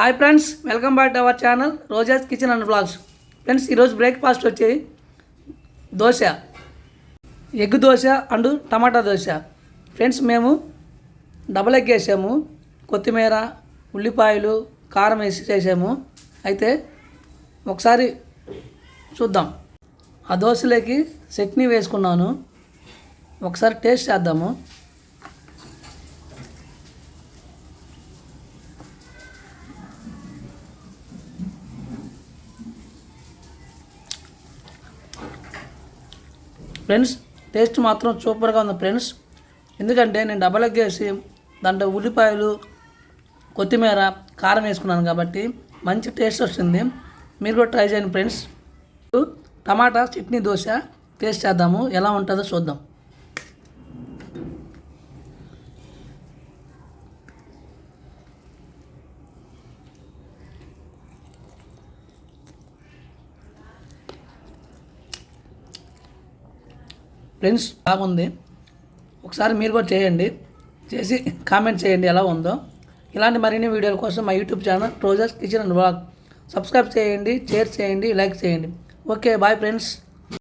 Hi friends welcome back to our channel Roja's kitchen and blogs friends ఈరోజు breakfast వచ్చి dosa egg dosa and tomato dosa. Friends మేము double egg వేసాము కొత్తిమీర ఉల్లిపాయలు కారం వేసి చేసాము. అయితే ఒకసారి చూద్దాం. ఆ దోశలోకి చట్నీ వేసుకున్నాను. ఒకసారి టేస్ట్ చేద్దాము. ఫ్రెండ్స్ టేస్ట్ మాత్రం సూపర్గా ఉంది ఫ్రెండ్స్ ఎందుకంటే నేను డబల్ ఎగ్ వేసి దాంట్లో ఉల్లిపాయలు కొత్తిమీర కారం వేసుకున్నాను కాబట్టి మంచి టేస్ట్ వస్తుంది. మీరు కూడా ట్రై చేయండి friends tomato chutney dosa taste చేద్దాము. ఎలా ఉంటుందో చూద్దాం. ఫ్రెండ్స్ బాగుంది. ఒకసారి మీరు కూడా చేయండి. చేసి కామెంట్ చేయండి ఎలా ఉందో. ఇలాంటి మరిన్ని వీడియోల కోసం మా YouTube channel Rogers kitchen and blog subscribe చేయండి షేర్ చేయండి లైక్ చేయండి. Okay bye friends